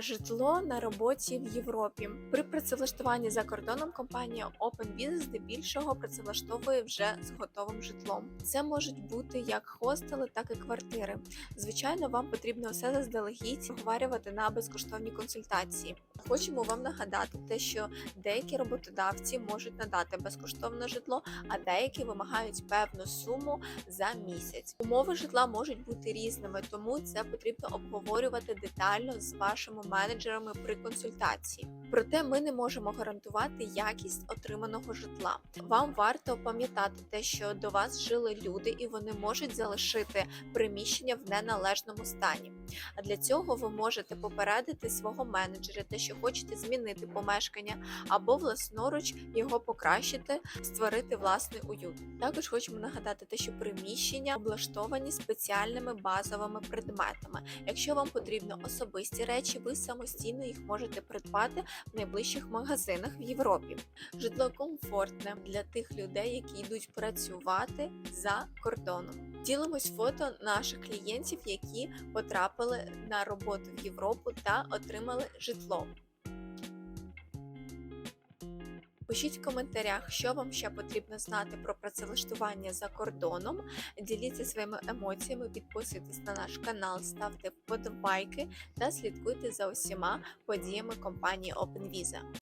Житло на роботі в Європі при працевлаштуванні за кордоном компанія OpenVisa здебільшого працевлаштовує вже з готовим житлом. Це можуть бути як хостели, так і квартири. Звичайно, вам потрібно все заздалегідь проговорювати на безкоштовні консультації. Хочемо вам нагадати те, що деякі роботодавці можуть надати безкоштовне житло, а деякі вимагають певну суму за місяць. Умови житла можуть бути різними, тому це потрібно обговорювати детально з вашими менеджерами при консультації. Проте ми не можемо гарантувати якість отриманого житла. Вам варто пам'ятати те, що до вас жили люди, і вони можуть залишити приміщення в неналежному стані. А для цього ви можете попередити свого менеджера, те, що хочете змінити помешкання, або власноруч його покращити, створити власний уют. Також хочемо нагадати те, що приміщення облаштовані спеціальними базовими предметами. Якщо вам потрібно особисті речі, самостійно їх можете придбати в найближчих магазинах в Європі. Житло комфортне для тих людей, які йдуть працювати за кордоном. Ділимось фото наших клієнтів, які потрапили на роботу в Європу та отримали житло. Пишіть в коментарях, що вам ще потрібно знати про працевлаштування за кордоном. Діліться своїми емоціями, підписуйтесь на наш канал, ставте вподобайки та слідкуйте за усіма подіями компанії OpenVisa.